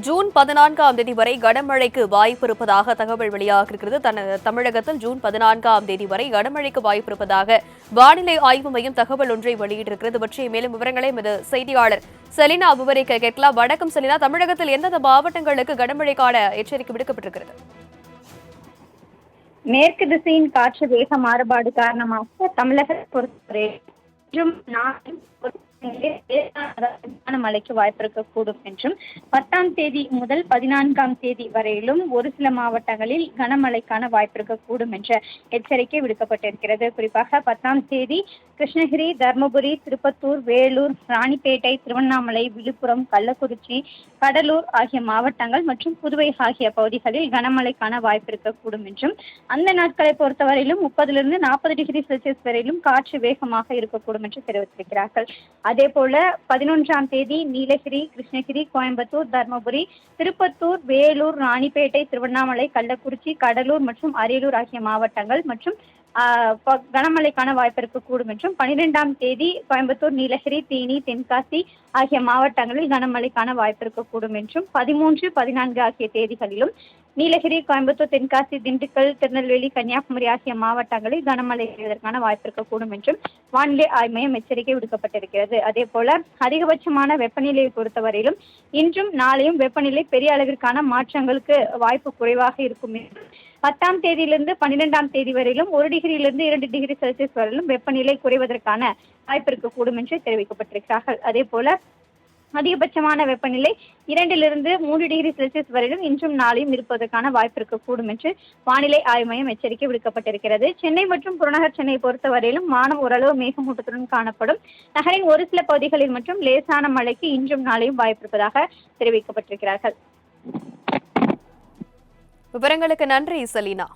June பதினான்காம் தேதி வரை கனமழைக்கு வாய்ப்பு இருப்பதாக தகவல் வெளியாகிருக்கிறது தன- தமிழகத்தில் ஜூன் பதினான்காம் தேதி வரை கனமழைக்கு வாய்ப்பு இருப்பதாக வானிலை ஆய்வு மையம் தகவல் ஒன்றை வெளியிட்டிருக்கிறது. பற்றிய மேலும் விவரங்களை எமது செய்தியாளர் செலினா விவரிக்க கேட்கலாம். வணக்கம் செலினா. தமிழகத்தில் எந்தெந்த மாவட்டங்களுக்கு கனமழைக்கான எச்சரிக்கை விடுக்கப்பட்டிருக்கிறது? மேற்கு திசையின் காற்று வேக மாறுபாடு காரணமாக தமிழகத்தை பொறுத்தவரை மழைக்கு வாய்ப்பு இருக்கக்கூடும் என்றும் பத்தாம் தேதி முதல் பதினான்காம் தேதி வரையிலும் ஒரு சில மாவட்டங்களில் கனமழைக்கான வாய்ப்பு இருக்கக்கூடும் என்ற எச்சரிக்கை விடுக்கப்பட்டிருக்கிறது. குறிப்பாக பத்தாம் தேதி கிருஷ்ணகிரி தருமபுரி திருப்பத்தூர் வேலூர் ராணிப்பேட்டை திருவண்ணாமலை விழுப்புரம் கள்ளக்குறிச்சி கடலூர் ஆகிய மாவட்டங்கள் மற்றும் புதுவை ஆகிய பகுதிகளில் கனமழைக்கான வாய்ப்பு இருக்கக்கூடும் என்றும் அந்த நாட்களை பொறுத்தவரையிலும் முப்பதிலிருந்து நாற்பது டிகிரி செல்சியஸ் வரையிலும் காற்று வேகமாக இருக்கக்கூடும் என்று தெரிவித்திருக்கிறார்கள். அதே போல பதினொன்றாம் தேதி நீலகிரி கிருஷ்ணகிரி கோயம்புத்தூர் தருமபுரி திருப்பத்தூர் வேலூர் ராணிப்பேட்டை திருவண்ணாமலை கள்ளக்குறிச்சி கடலூர் மற்றும் அரியலூர் ஆகிய மாவட்டங்கள் மற்றும் கனமழைக்கான வாய்ப்பு இருக்கக்கூடும் என்றும் பனிரெண்டாம் தேதி கோயம்புத்தூர் நீலகிரி தேனி தென்காசி ஆகிய மாவட்டங்களில் கனமழைக்கான வாய்ப்பு இருக்கக்கூடும் என்றும் பதிமூன்று பதினான்கு ஆகிய தேதிகளிலும் நீலகிரி கோயம்புத்தூர் தென்காசி திண்டுக்கல் திருநெல்வேலி கன்னியாகுமரி ஆகிய மாவட்டங்களில் கனமழை பெய்வதற்கான வாய்ப்பு இருக்கக்கூடும் என்றும் வானிலை ஆய்வு மையம் எச்சரிக்கை விடுக்கப்பட்டிருக்கிறது. அதே போல அதிகபட்சமான வெப்பநிலையை பொறுத்தவரையிலும் இன்றும் நாளையும் வெப்பநிலை பெரிய அளவிற்கான மாற்றங்களுக்கு வாய்ப்பு குறைவாக இருக்கும் என்றும் பத்தாம் தேதியிலிருந்து பன்னிரெண்டாம் தேதி வரையிலும் ஒரு டிகிரியிலிருந்து இரண்டு டிகிரி செல்சியஸ் வரையிலும் வெப்பநிலை குறைவதற்கான வாய்ப்பு இருக்கக்கூடும் என்று தெரிவிக்கப்பட்டிருக்கிறார்கள். அதே போல அதிகபட்சமான வெப்பநிலை இரண்டிலிருந்து மூன்று டிகிரி செல்சியஸ் வரையிலும் இன்றும் நாளையும் இருப்பதற்கான வாய்ப்பு இருக்கக்கூடும் என்று வானிலை ஆய்வு மையம் எச்சரிக்கை விடுக்கப்பட்டிருக்கிறது. சென்னை மற்றும் புறநகர் சென்னையை பொறுத்தவரையிலும் வானம் ஓரளவு மேகமூட்டத்துடன் காணப்படும். நகரின் ஒரு சில பகுதிகளில் மற்றும் லேசான மழைக்கு இன்றும் நாளையும் வாய்ப்பு இருப்பதாக தெரிவிக்கப்பட்டிருக்கிறார்கள். விவரங்களுக்கு நன்றி செலினா.